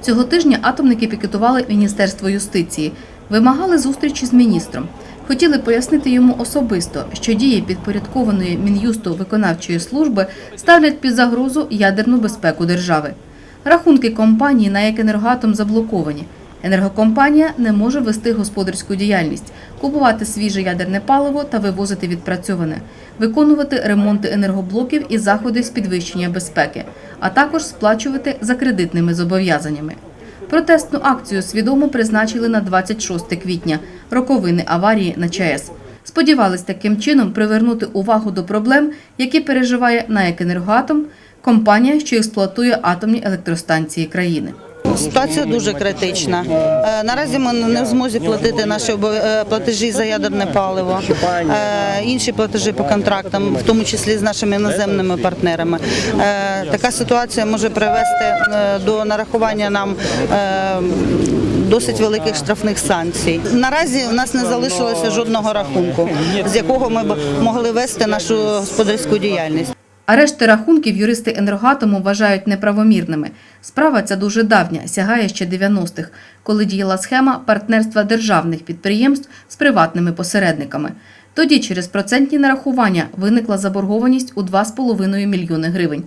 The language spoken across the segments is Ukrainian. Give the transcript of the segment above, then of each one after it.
Цього тижня атомники пікетували Міністерство юстиції, вимагали зустрічі з міністром. Хотіли пояснити йому особисто, що дії підпорядкованої мін'юсту виконавчої служби ставлять під загрозу ядерну безпеку держави. Рахунки компанії на «Екенергоатом» заблоковані. Енергокомпанія не може вести господарську діяльність, купувати свіже ядерне паливо та вивозити відпрацьоване, виконувати ремонти енергоблоків і заходи з підвищення безпеки, а також сплачувати за кредитними зобов'язаннями. Протестну акцію свідомо призначили на 26 квітня, роковини аварії на ЧАЕС. Сподівались таким чином привернути увагу до проблем, які переживає НАЕК «Енергоатом», компанія, що експлуатує атомні електростанції країни. Ситуація дуже критична. Е, Наразі ми не в змозі платити наші е, платежі за ядерне паливо, е, інші платежі по контрактам, в тому числі з нашими іноземними партнерами. Така ситуація може привести до нарахування нам досить великих штрафних санкцій. Наразі у нас не залишилося жодного рахунку, з якого ми б могли вести нашу господарську діяльність. А решти рахунків юристи енергоатому вважають неправомірними. Справа ця дуже давня, сягає ще 90-х, коли діяла схема партнерства державних підприємств з приватними посередниками. Тоді через процентні нарахування виникла заборгованість у 2,5 мільйони гривень.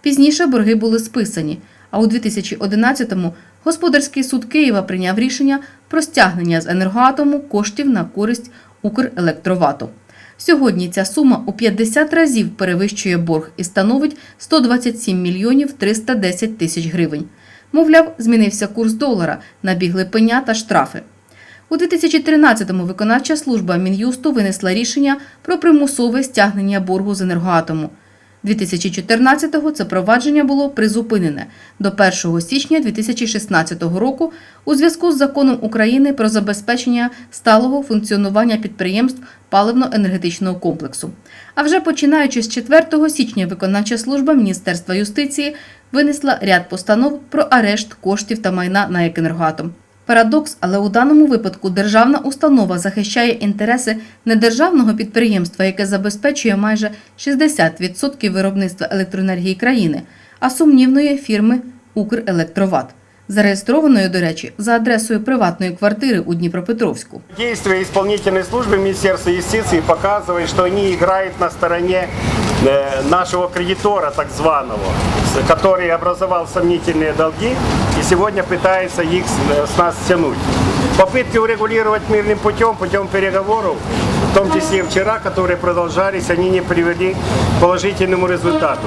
Пізніше борги були списані, а у 2011-му Господарський суд Києва прийняв рішення про стягнення з енергоатому коштів на користь Укрелектровату. Сьогодні ця сума у 50 разів перевищує борг і становить 127 мільйонів 310 тисяч гривень. Мовляв, змінився курс долара, набігли пеня та штрафи. У 2013-му виконавча служба Мін'юсту винесла рішення про примусове стягнення боргу з енергоатому. 2014-го це провадження було призупинене до 1 січня 2016 року у зв'язку з законом України про забезпечення сталого функціонування підприємств паливно-енергетичного комплексу. А вже починаючи з 4 січня виконавча служба Міністерства юстиції винесла ряд постанов про арешт коштів та майна на «Екенергоатом». Парадокс, але у даному випадку державна установа захищає інтереси недержавного підприємства, яке забезпечує майже 60% виробництва електроенергії країни, а сумнівної фірми Укрелектроват, зареєстрованої, до речі, за адресою приватної квартири у Дніпропетровську. Действия исполнительной службы Министерства юстиции показывают, что они играют на стороне э, нашего кредитора, так званого, который образовал сомнительные долги и сегодня пытается их с э, нас стянуть. Попытки урегулировать мирным путем, путем переговоров, в том числе и вчера, которые продолжались, они не привели к положительному результату.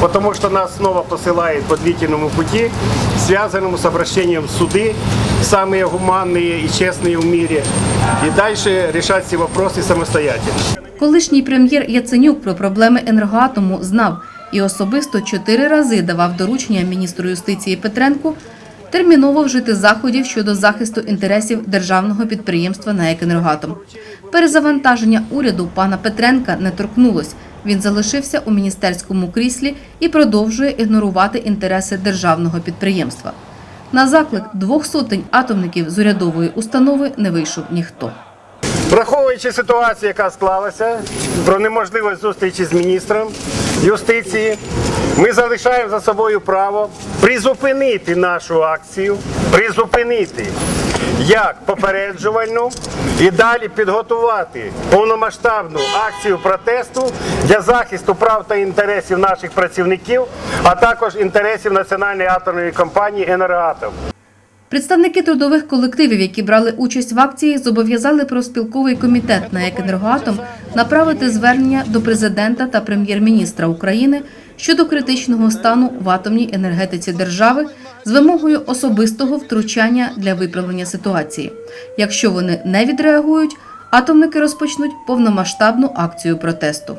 Потому что нас снова посылают по длительному пути, связанному с обращением в суды, самые гуманные и честные в мире, и дальше решать все вопросы самостоятельно. Колишній прем'єр Яценюк про проблеми енергоатому знав і особисто чотири рази давав доручення міністру юстиції Петренку терміново вжити заходів щодо захисту інтересів державного підприємства на «Екенергоатом». Перезавантаження уряду пана Петренка не торкнулось. Він залишився у міністерському кріслі і продовжує ігнорувати інтереси державного підприємства. На заклик двох сотень атомників з урядової установи не вийшов ніхто. Враховуючи ситуацію, яка склалася, про неможливість зустрічі з міністром юстиції, ми залишаємо за собою право призупинити нашу акцію, призупинити як попереджувальну і далі підготувати повномасштабну акцію протесту для захисту прав та інтересів наших працівників, а також інтересів національної атомної компанії «Енергоатом». Представники трудових колективів, які брали участь в акції, зобов'язали профспілковий комітет на «Екенергоатом» направити звернення до президента та прем'єр-міністра України щодо критичного стану в атомній енергетиці держави з вимогою особистого втручання для виправлення ситуації. Якщо вони не відреагують, атомники розпочнуть повномасштабну акцію протесту.